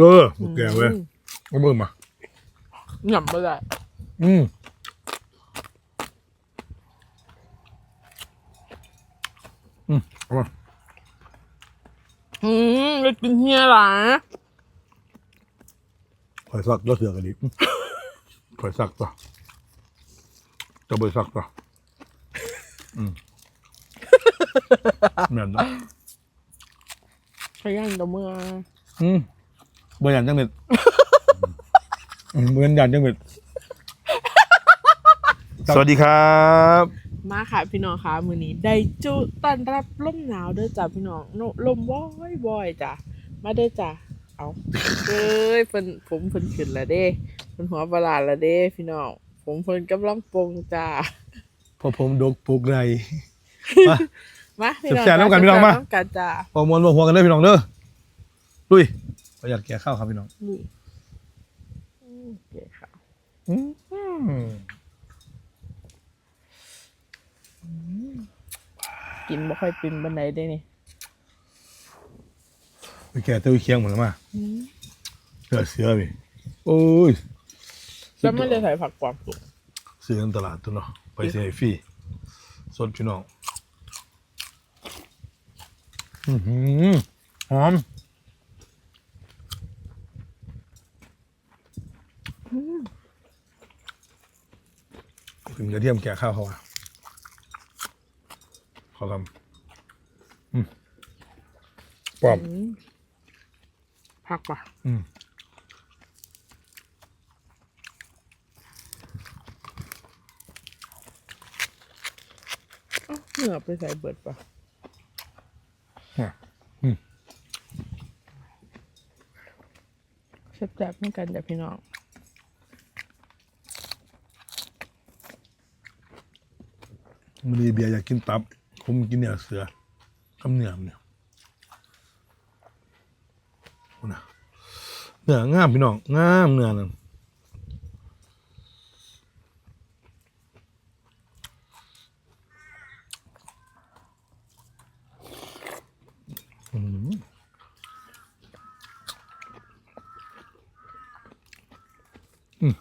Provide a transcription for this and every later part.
เออบุกแกเว้ยเอามือมาหย่ำไปเลยอืมอืมเอามาอืมไปกินเฮียหลาข่อยซักแล้วเสือกันดิอืมข่อยซักต่อจะไปซักต่ออืมแม่นเนาะขยันตัวเมื่ออืม เบอร์ยันจังเม็ดอืมเบอร์ยันจังเม็ดสวัสดีครับ มาค่ะพี่น้องค่ะมือนี้ได้จุต้อนรับลมหนาวเด้อจ้ะพี่น้องโนลมว้อยบ่อยจ้ะมาเด้อจ้ะเอาเอ้ยเพิ่นผมเพิ่นขึ้นแล้วเด้เพิ่นหัวประหลาดแล้วเด้ พี่น้องผมเพิ่นกำลังปลงจ้าพอผมดกปลูกไรมามาพี่น้องแซ่บๆน้ำกันพี่น้องมาแซ่บๆกันจ้าพอมวนมาหัวกันเด้อพี่น้องเด้อลุย ประหยัดแก่ข้าวครับพี่น้องนี่อืมโอเคค่ะอืมกินบ่ค่อยเป็นบันไดได้นี่ไปแก่ตัวเคียงเหมือนมาเสือเสือพี่โอ้ยแล้วไม่ได้ใส่ผักกวางสุกซื้อในตลาดตัวเนาะไปเสียฟรีสดพี่น้อง อือหือหอม ถึงกระเทียมแก่ข้าวเขาอะขอทำอืมปอบอืมผักป่ะอืมเอ้าเหนือไปใส่เบิดป่ะอะอืมแซ่บๆเหมือนกันจ้ะพี่น้อง มันดีเบียร์อยากกินตับ ผมกินเนื้อเสือกับเนื้อมันเนี่ยเอานะเนื้องามพี่น้องงามเนื้อนั่นอืมอืม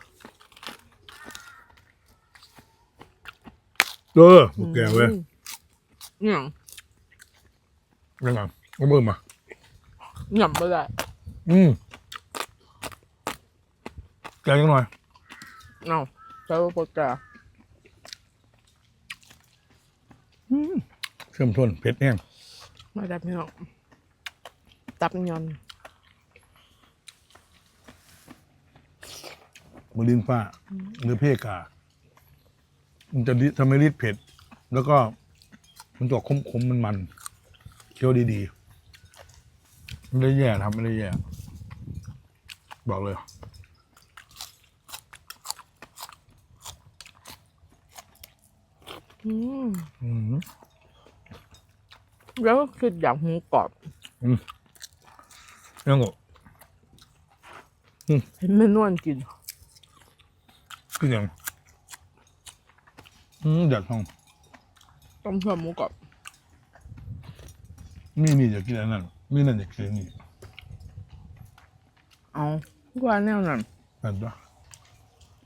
เออบุกแกเว้ยอืมเนี่ยยังไงเอามือมาหย่ำไปเลยอืมแกงยังหน่อยเอาใส่โปรแกรมเชื่อมทนเผ็ดแห้งมาจ้ะพี่น้องตับยอนมือลินฟ้าหรือเพกา มันจะดิทำให้ริดเผ็ด แล้วก็มันจะออกขมๆมันมันๆเคี้ยวดีๆ ไม่ได้แย่นะครับ ไม่ได้แย่ บอกเลย อืมอืมแล้วก็คืออย่างหมูกรอบยังไงเห็นแม่นวลกินคืออย่าง อืมอยากทองต้มเพื่อหมูกรอบมีนี่อยากกินอันนั้นมีนั่นอยากกินอันนี่เอาว่าแนวนั้นนั่นปะ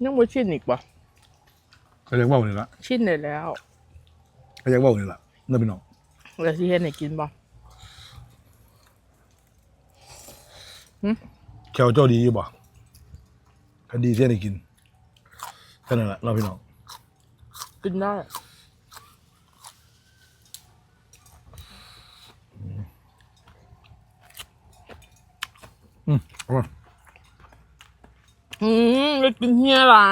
ยังบ่ชินอีกป่ะเขาอยากเว่านี่ละชินได้แล้วเขาอยากเว่านี่ละนั่นเป็นน้องแล้วสิเฮ็ดให้กินป่ะแควเจ้าดีอยู่บ่คดีเสียได้กินแค่นั้นแหละเราพี่น้อง กินได้อืมเอามาอืมไปกินเฮียหลา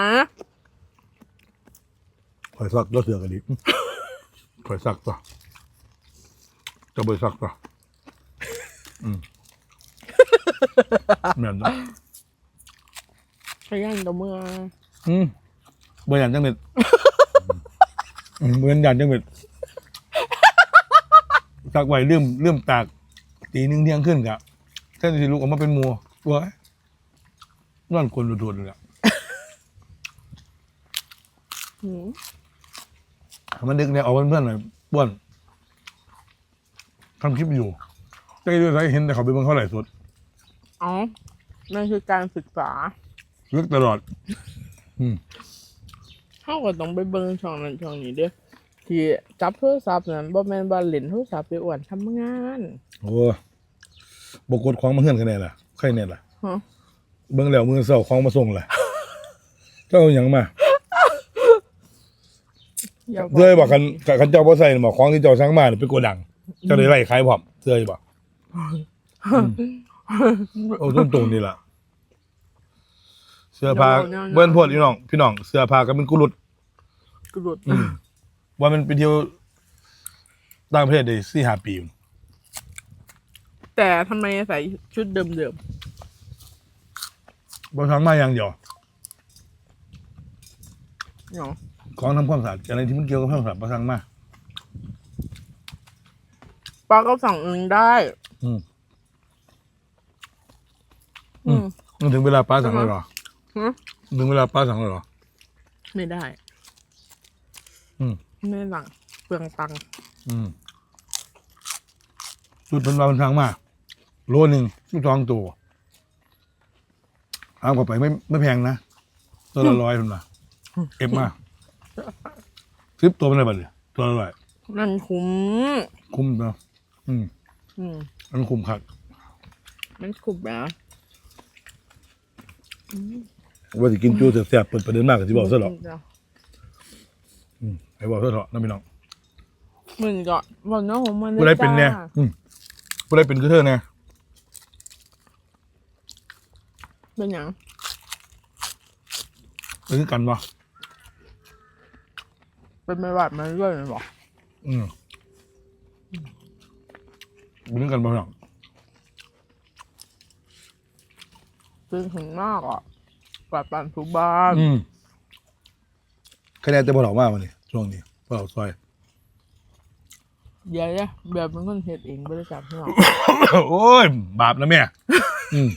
ข่อยซักแล้วเสือกันดิอืมข่อยซักต่อจะไปซักต่ออืมแม่นเนาะขยันตัวเมื่ออืมเบอร์ยันจังเม็ด อืมเบอร์ยันจังเม็ดซักไว้เลื่อมเลื่อมตากตีหนึงเที่ยงขึ้นกะแท่นสิลูกออกมาเป็นหมัวว้ายนอนคนดูดๆเลยอะอืมมันดึกเนี่ยออกเพื่อนๆหน่อยบ้วนทำคลิปอยู่ใจด้วยไรเห็นแต่เขาไปเบิ่งเขาไหลฟ์สดเอานั่นคือการศึกษาลึกตลอด อืม เขาก็ต้องไปเบิ่งช่องนั้นช่องนี้เด้อที่จับโทรศัพท์นั้นบ่แม่นว่าเล่นโทรศัพท์ไปอ้วนทำงานโอ้บกดของมาเฮือนกันแน่ล่ะใครแน่ล่ะฮะเบิ่งแล้วมือเศร้าของมาส่งล่ะ เจ้าเอาหยังมาอย่าเสื้อบอกกันกันเจ้าบ่ใส่น่ะบอกของที่เจ้าสั่งมานี่เป็นโกดัง เจ้าได้ไล่ขายพร้อมเสื้อบอกโอ้ต้นตรงนี่ล่ะเสื้อผ้าเบิ้นพวดพี่น้อง พี่น้องเสื้อผ้าก็เป็นกุลุด กระโดดว่ามันไปเที่ยวต่างประเทศได้สี่ห้าปีแต่ทำไมใส่ชุดเดิมบ่สั่งมาอย่างเดียวๆเนาะของทำความสะอาดอะไรที่มันเกี่ยวกับความสะอาดบ่สั่งมาป้าก็สั่งเองได้ อืม อืม มันถึงเวลาป้าสั่งแล้วเหรอฮะ ถึงเวลาป้าสั่งแล้วเหรอ ไม่ได้ อืม ไม่สั่งเปลืองตังค์อืมจุดเป็นเราทางมาโลหนึ่งชุดสองตัวเอากลับไปไม่ไม่แพงนะตัวละร้อยคนละเก็บมาซิปตัวมันอะไรบ้างเนี่ยตัวละร้อยนั่นคุ้มคุ้มเนาะอืมอืมมันคุ้มครับมันคุ้มนะว่าจะกินจูแซ่บๆเปิดประเด็นมากกับที่บอกซะหรอกอืม ไอ้บอกซะเถอะน้องพี่น้องมึงก็บอกน้องของมันผู้ใดเป็นเนี่ยจ้าอืมผู้ใดเป็นคือเธอเนี่ยเป็นหยังเป็นคือกันวะเป็นไม่หวัดมาเรื่อยเลยบอกอืมเป็นคือกันบ่พี่น้องเป็นถึงมากอะกวาดปันทุกบ้านอืม คะแนนจะพอหลอกมากวันนี้ช่วงนี้พอหลอกซอย เดี๋ยวเนี่ยแบบเป็นคนเฮ็ดเองบริษัทพี่น้องโอ้ย บาปนะแม่ อืม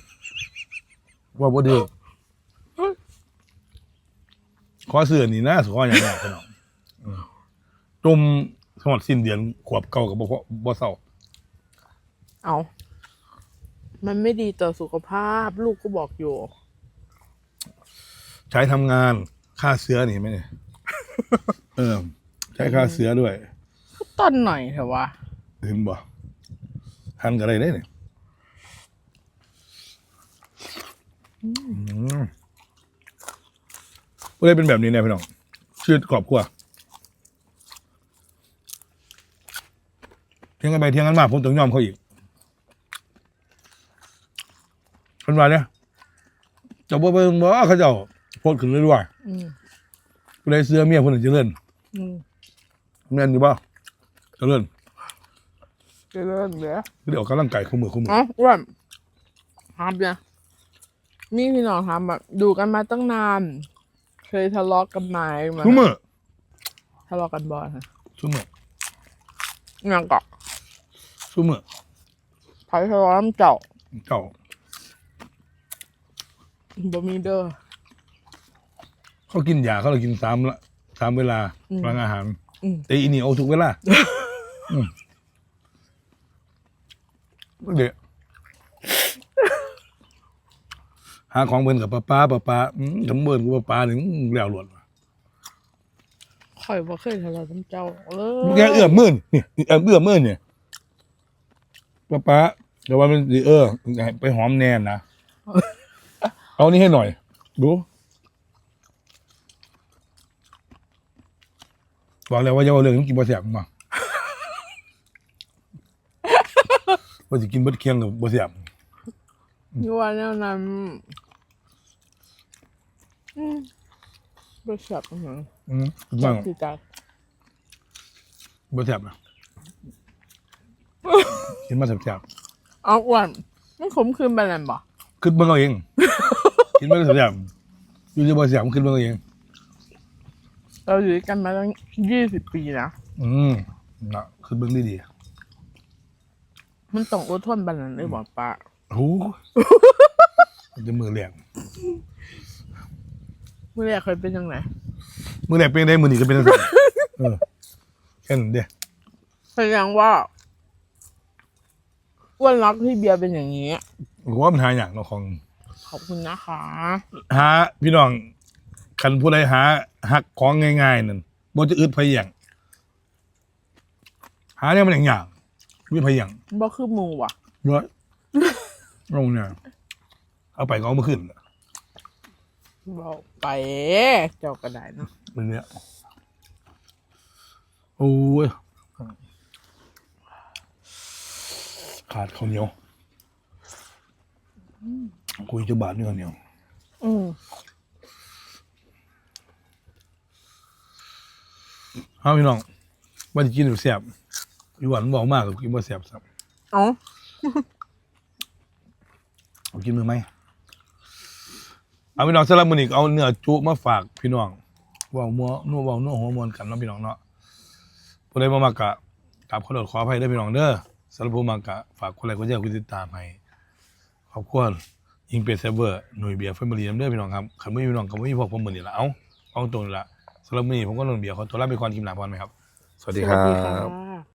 ว่าบ่ดีขอเสื้อนี่นะสขออย่างนี้พี่น้องอืมจมสมดสิ้นเดือนขวบเก่ากับบ่พอบ่เศร้า เอา มันไม่ดีต่อสุขภาพ ลูกก็บอกอยู่ ใช้ทำงานค่าเสื้อนี่ไหมเนี่ย เออ ใช้ค่าเสื้อด้วย ต้นหน่อยเถอะวะเห็นบ่หันกันอะไรได้เนี่ยอืมบ่ได้เป็นแบบนี้แน่พี่น้องชีวิตครอบครัวเที่ยงกันไปเที่ยงกันมาผมต้องยอมเขาอีกเป็นว่าเนี่ยเจะบ่เบิ่งบ่เขาเจ้าโพดขึ้นเรื่อยอืมๆ ผู้ใดเสื้อเมียคนหนึ่งจะเลื่อนอืมแม่นอยู่บ่จะเลื่อนจะเริ่มเหลือเดี๋ยวออกกำลังกายคู่มือคู่มืออ๋ออ้วนถามเนี่ยนี่พี่น้องถามแบบดูกันมาตั้งนาน เคยทะเลาะกันไหมมาคู่มือทะเลาะกันบ่อยฮะคู่มือยังเกาะคู่มือไผทะเลาะน้ำเจ้าเจ้าบ่มีเด้อ เขากินยาเขาเลยกินสามละสามเวลาอืมหลังอาหารอืม แต่อีนี่เอาทุกเวลาอืมเดี๋ยวหาของเบิ่นกับป้าป้าป้าป้าอืมกับเบิ่นกับป้าป้านี่อืมแล้วหลวดว่ะข่อยบ่เคยทะเลาะน้ำเจ้าเลแกยเอื้อมมื่นนี่เอื้อมเอื้อมมื่นเนี่ยป้าป้าเดี๋ยวว่ามันสิเออให้ไปหอมแนนนะเอานี่ให้หน่อย ดู บอกแล้วว่าอย่าเอาเรื่องนี้กินบ่แซ่บมาว่าสิกินเบิดเคียงกับบ่แซ่บอยู่ว่าแนวนั้นอืมบ่ชอบอาหารอืมคิดชอว่าบคือกันบ่แซ่บนะกินมาแซ่บเอาอ้วนมันขมคืนไปแล้วบ่ๆคิดเบิ่งเอาเอง กินมาแซ่บๆอยู่ที่บ่แซ่บคิดเบิ่งเอาเอง เราอยู่ด้วยกันมาตั้งยี่สิบปีนะอืมนะคิดเบิ่งดีมันต้องอดทนบันนั้นเลยบอกป้าๆโอ้โหมันจะมือแรงเมื่อแรกเคยเป็นยังไงมือแรกเป็นได้มือนี้ก็เป็นจังซั่นเออแค่นั้นเด้แสดงว่าอ้วนรักพี่เบียร์เป็นอย่างนี้ ผมว่ามันหาอย่างเนาะของขอบคุณนะคะ หาพี่น้อง คันผู้ใดหาหักของง่ายๆนั่นบ่จะอึดพะเหี่ยงหาเนี่ยมันอย่างอย่างวิพะเหี่ยงบ่คือหมูว่ะร้อยลงเนี่ยเอาไปก็เอามาขึ้นบอกไปเจ้าก็ได้เนาะเป็นเนี้ยโอ้ยขาดข้าวเหนียวคุยจะบาทนี่ข้าวเหนียว อืม เอาพี่น้องว่าจะกินหรือแสบพี่หวานบอกมากกับกินว่าแสบสับเอ๋อเอากินมือไหมเอาพี่น้องสำหรับมือนี้ก็เอาเนื้อจุมาฝากพี่น้องเว่ามัวนัวเว่านัวหัวมวนกันเนาะพี่น้องเนาะผู้ใดมามากะกราบขอโทษขออภัยเด้อพี่น้องเด้อสำหรับผู้มากะฝากคนไลค์คนแชร์คนติดตามให้ขอบคุณยิงเป็นเซฟเวอร์หน่วยเบียร์เฟมิลี่น้ำเด้อพี่น้องครับขันไม่มีพี่น้องก็ไม่มีพวกผมเหมือนนี่ละเอ้าเอาตรงนี่ละ สำหรับมือนี้ผมก็นนเบียร์ขอตัวลาไปก่อนกินหนาพรไหมครับ สวัสดีครัสวัสดีบค่ะ